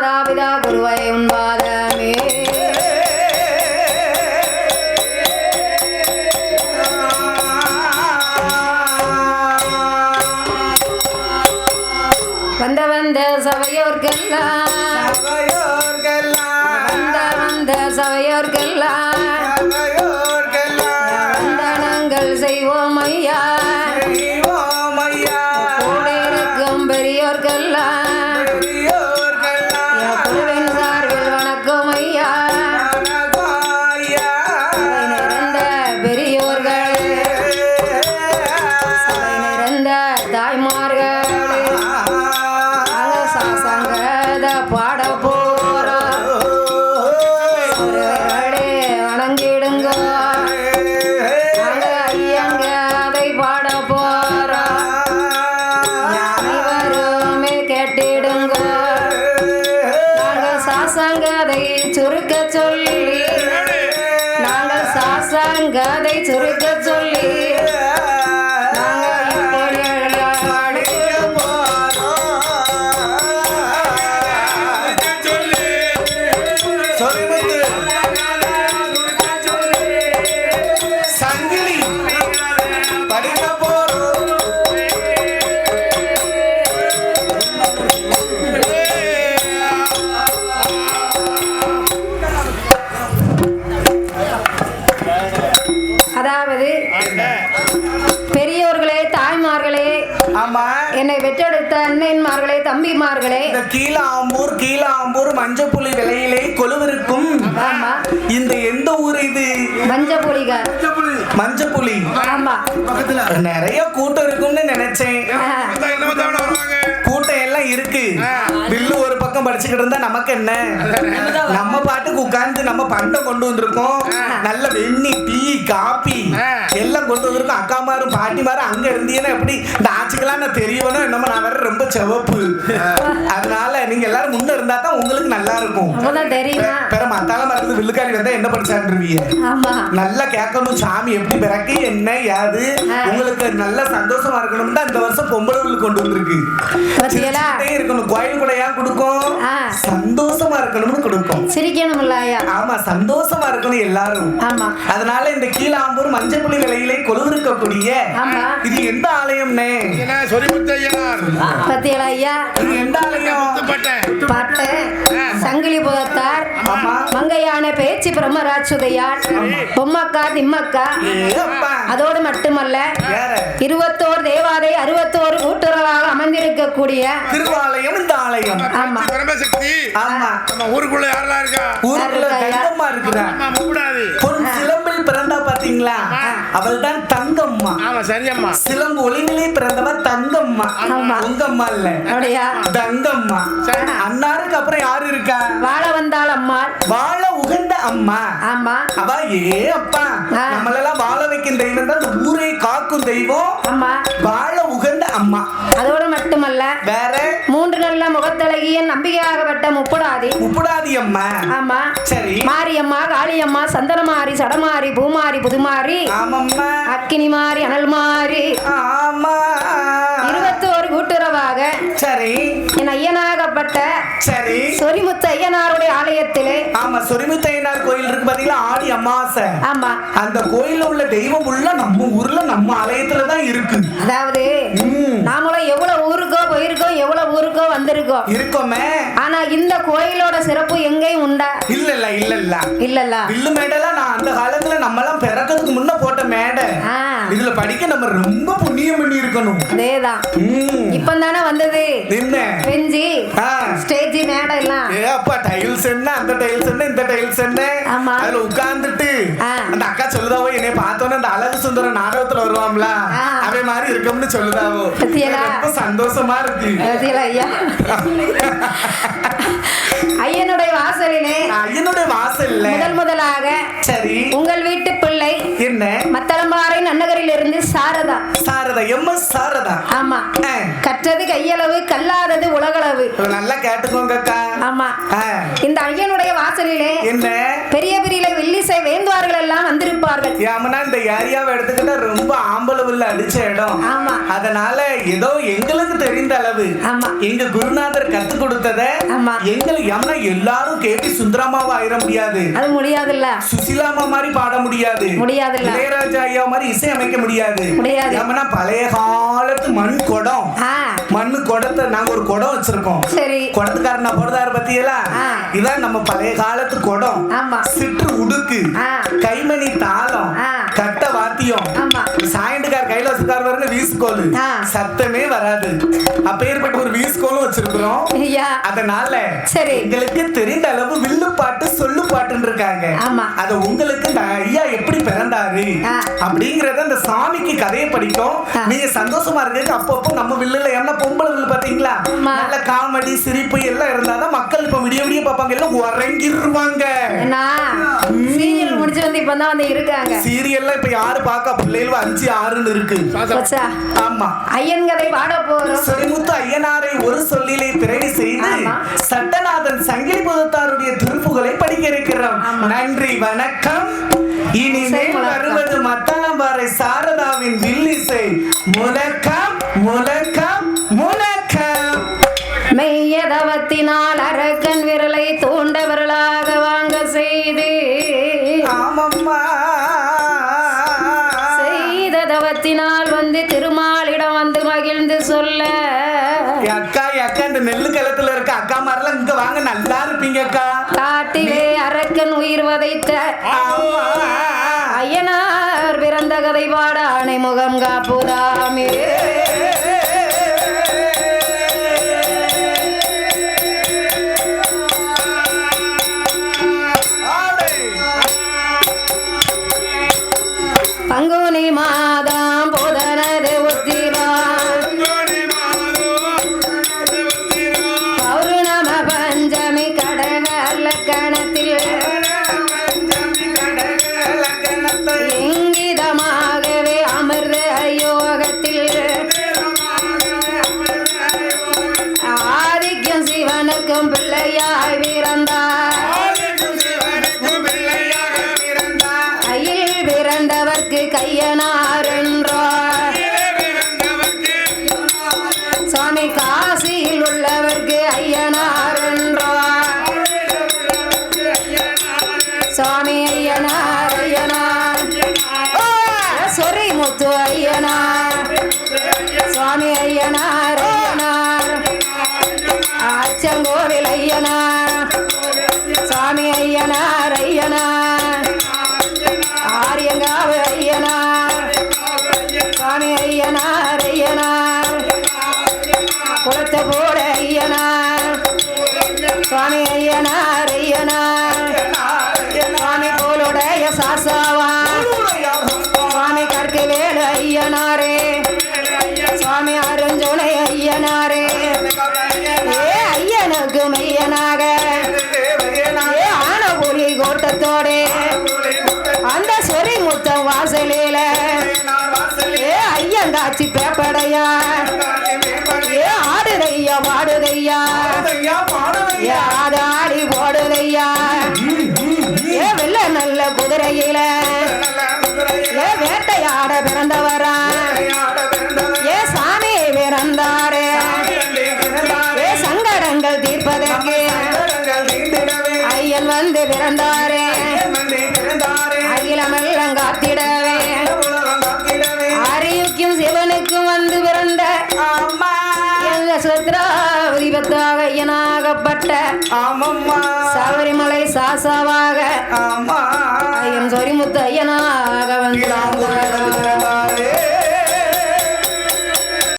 மாதாபிதா குருவை உண்பாதமே வந்த வந்த சபையோர்க்கெல்லாம். வந்த வந்த சபையோர்க்கெல்லாம். це என்னை பெற்றெடுத்த அண்ணன்மார்களே தம்பிமார்களே. இந்த கீழாம்பூர் கீழாம்பூர் மஞ்சப்புலி விலையிலே கொலுவிருக்கும் ஆமா. இந்த எந்த ஊர் இது? மஞ்ச புலிக மஞ்சப்புலி. ஆமா. நிறைய கூட்டம் இருக்கும்னு நினைச்சேன். கூட்டம் எல்லாம் இருக்கு. பில்லு ஒரு பக்கம் படிச்சுக்கிட்டு இருந்தா நமக்கு என்ன? நம்ம பாட்டுக்கு உட்கார்ந்து நம்ம பண்டம் கொண்டு வந்திருக்கோம். நல்ல வெண்ணி டீ காபி எல்லாம் கொண்டு வந்திருக்கோம். அக்கா மாரும் பாட்டி மாரும் அங்க இருந்தீங்கன்னா எப்படி இந்த ஆட்சிக்கெல்லாம் நான் தெரியணும் என்னமோ நான் வேற ரொம்ப சிவப்பு. அதனால நீங்க எல்லாரும் முன்ன இருந்தா தான் உங்களுக்கு நல்லா இருக்கும். பிற மத்தால மருந்து வில்லுக்காரி வந்தா என்ன படிச்சாண்டுருவீங்க ஆமா. நல்லா கேட்கணும் சாமி எப்படி பிறக்கு என்ன யாது உங்களுக்கு நல்ல சந்தோஷமா இருக்கணும்னு தான் இந்த வருஷம் பொம்பளை கொண்டு வந்திருக்கு. இருக்கணும். கோயில் கூட ஏன் கொடுக்கும்? ஆ. சந்தோஷமா இருக்கணும்னு கொடுக்கும் சிரிக்கணும்ல ஐயா ஆமா சந்தோஷமா இருக்கணும் எல்லாரும். ஆமா. அதனால இந்த கீழாம்பூர் மஞ்சப்புலி விலையிலே கொலுவிருக்கக்கூடிய ஆமா. இது எந்த ஆலயம்னே? பத்தியலா ஐயா? இது எந்த ஆலயம்? பாட்டு. சங்கிலி புதத்தார். ஆமா. மங்கையான பேச்சு பிரம்மராட்சுதையார். பொம்மக்கா திம்மக்கா. அதோடு மட்டுமல்ல இருபத்தோரு தேவாதை அறுபத்தோரு அமர்ந்திருக்கக்கூடிய திருவாலயம் இந்த ஆலயம். ஆமா. பரமசக்தி. ஆமா. நம்ம ஊருக்குள்ள யாரெல்லாம் இருக்கா? ஊருக்குள்ள? தங்கம்மா முக்கூடாது. பொன் சிலம்பில் பிறந்தா பாத்தீங்களா? அவள் தான் தங்கம்மா. ஆமா சரியம்மா. சிலம்பு ஒளிநிலை பிறந்தவ தங்கம்மா. ஆமா. உங்கம்மா இல்ல. அப்படியா? தங்கம்மா. அன்னாருக்கு அப்புறம் யாரு இருக்கா? வாழ வந்தாள் அம்மாள். வாழ உகந்த அம்மா. ஆமா. அவ ஏ அப்பா. நம்மளெல்லாம் வாழ வைக்கும் தெய்வம் தான் ஊரை காக்கும் தெய்வம். ஆமா. வாழ உகந்த அம்மா. அதோடு மட்டுமல்ல வேற? மூன்று நல்ல முகத்தழகிய நம்பிக்கையாகப்பட்ட முப்புடாதி. முப்புடாதி அம்மா. ஆமா. சரி. மாரியம்மா காளியம்மா சந்தனமாரி சடமாரி பூமாரி புதுமாரி. ஆமம்மா. அக்கினி மாறி அனல் மாறி ஆமா. இருபத்தோரு கூட்டுறவாக. சரி. என் ஐயனாகப்பட்ட சரி. சொரிமுத்து ஐயனாருடைய ஆலயத்திலே ஆமா சொரிமுத்தையனார் கோயில் இருக்கு பாத்தீங்களா? ஆடி அமாவாசை. ஆமா. அந்த கோயில்ல உள்ள தெய்வம் உள்ள நம்ம ஊர்ல நம்ம ஆலயத்துல தான் இருக்கு. அதாவது. நாமளும் எவ்வளவு ஊருக்கோ போயிருக்கோம் எவ்வளவு ஊருக்கோ வந்திருக்கோம். இருக்கோமே. ஆனா இந்த கோயிலோட சிறப்பு எங்கேயும் உண்டா? இல்ல இல்ல இல்ல இல்ல இல்லல்ல. வில்லு மேடெல்லாம் நான் அந்த காலத்துல நம்ம எல்லாம் பிறக்கிறதுக்கு முன்ன போட்ட மேடை. இதுல படிக்க நம்ம ரொம்ப புண்ணியம் பண்ணி இருக்கணும் அதேதான். இப்ப தானே வந்தது. என்ன? பெஞ்சி. ஆ. ஸ்டேஜ் மேடை எல்லாம். ஏ அப்பா டைல்ஸ் என்ன? அந்த டைல்ஸ் என்ன? இந்த டைல்ஸ் என்ன? ஆமா. அதுல உட்கார்ந்துட்டு. அந்த அக்கா சொல்லுதாவோ என்னைய பார்த்தோன்னே அந்த அழகு சுந்தர நாடகத்துல வருவாம்ல. அவன் மாதிரி இருக்கும்னு சொல்லுதாவோ? ரொம்ப சந்தோஷமா இருக்கு. ஐயா? ஐயனுடைய வாசலிலே. ஐயனுடைய வாசல்ல. முதல் முதலாக சரி. உங்கள் வீட்டு பிள்ளை என்ன? மத்தளம்பாறை நன்னகரில் இருந்து சாரதா. சாரதா. எம் சாரதா. ஆமா. கற்றது கையளவு கல்லாதது உலகளவு நல்லா கேட்டுக்கோங்க ஆமா. இந்த ஐயனுடைய வாசலிலே என்ன பெரிய பெரிய வில்லிசை வேந்துவார்கள் எல்லாம் வந்திருப்பார்கள் ஏமனா இந்த ஏரியாவை எடுத்துக்கிட்டா ரொம்ப ஆம்பளவுல அடிச்ச இடம் ஆமா. அதனால ஏதோ எங்களுக்கு தெரிந்த அளவு ஆமா. எங்க குருநாதர் கத்து கொடுத்தத ஆமா. எங்களுக்கு ஏமனா எல்லாரும் கேபி சுந்தரமாவா ஆயிட முடியாது அது முடியாதுல்ல சுசிலாமா மாதிரி பாட முடியாது முடியாதுல்ல. இளையராஜா ஐயா மாதிரி இசை அமைக்க முடியாது முடியாது. ஏமனா பழைய காலத்து மண் குடம் நாங்க ஒரு குடம் வச்சிருக்கோம் சரி குடத்துக்காரனா போடுதாரு பத்தியெல்லாம். இதான் நம்ம பழைய காலத்து குடம் ஆமா. சிற்று உடுக்கு. கைமணி தாளம். கட்ட வாத்தியம் ஆமா. பாருங்க வீஸ்கோல். சத்தமே வராது. அப்பேற்பட்ட ஒரு வீஸ்கோலும் வச்சிருக்கிறோம். அதனால சரி. எங்களுக்கு தெரிந்த அளவு வில்லு பாட்டு சொல்லு பாட்டுன்னு இருக்காங்க ஆமா. அத உங்களுக்கு ஐயா எப்படி பிறந்தாரு. அப்படிங்கறத அந்த சாமிக்கு கதையை படிக்கும். நீங்க சந்தோஷமா இருக்கு அப்பப்போ நம்ம வில்லுல என்ன பொம்பளை வில்லு பாத்தீங்களா. நல்ல காமெடி சிரிப்பு எல்லாம் இருந்தாதான் மக்கள் இப்ப விடிய விடிய பார்ப்பாங்க. எல்லாம் உறங்கிருவாங்க. சீரியல் முடிச்சு வந்து இப்ப தான் வந்து இருக்காங்க. சீரியல்ல இப்ப யாரு பார்க்க பிள்ளைகள் அஞ்சு ஆறுன்னு இருக்கு. ஆமா. ஐயன் கதை பாட போறோம். சொரிமுத்து ஐயனாரை ஒரு சொல்லிலே பிறவி செய்து. சட்டநாதன் சங்கிலி புதத்தாருடைய திருப்புகளை படிக்க இருக்கிறோம் நன்றி வணக்கம். இனிமேல். வருவது மத்தளம்பாறை சாரதாவின் வில்லிசை. முழக்கம் முழக்கம் முழக்கம். மெய்யதவத்தினால் அரக்கன் விரலை தவத்தினால் வந்து திருமாலிடம் வந்து மகிழ்ந்து சொல்ல அக்கா அக்கா இந்த நெல்லு களத்துல இருக்க அக்கா மாதிரிலாம் இங்க வாங்க நல்லா இருப்பீங்க அக்கா காட்டிலே அரக்கன் உயிர் வதைத்த. ஐயனார் பிறந்த கதை பாட ஆணை முகம் காப்புதாமே பிள்ளையாய் பிறந்தார். கையில் பிறந்தவர்க்கு கையனார் என்றார். சுவாமி காசியில் உள்ளவர்க்கு ஐயனார் என்றார். சுவாமி ஐயனார் ஐயனார். சொரி முத்து ஐயனார். சுவாமி ஐயனார் கோவில் ஐயனா சாமி ஐயனார் ஐயனா ஆரியங்காவு ஐயனா? சாமி ஐயனார் ஐயனா குளத்தை போட ஐயனா? சுவாமி ஐயனார் ஐயனார் சுவாமி போலுடைய சாசா முத்தம் வாசலில. ஏ ஐயங்காட்சி பேப்படையா. ஏ ஆடுதையா பாடுதையா ஏ ஆடாடி போடுதையா ஏ வெள்ள நல்ல குதிரையில. ஏ வேட்டையாட பிறந்தவரா. ஏ சாமி பிறந்தாரே ஏ சங்கடங்கள் தீர்ப்பதற்கு. ஐயன் வந்து பிறந்தார். பிறந்த எங்க சுத்ராவதி பத்தாக ஐயனாகப்பட்ட சபரிமலை சாசாவாக ஐயன் சொரிமுத்து ஐயனாக வந்து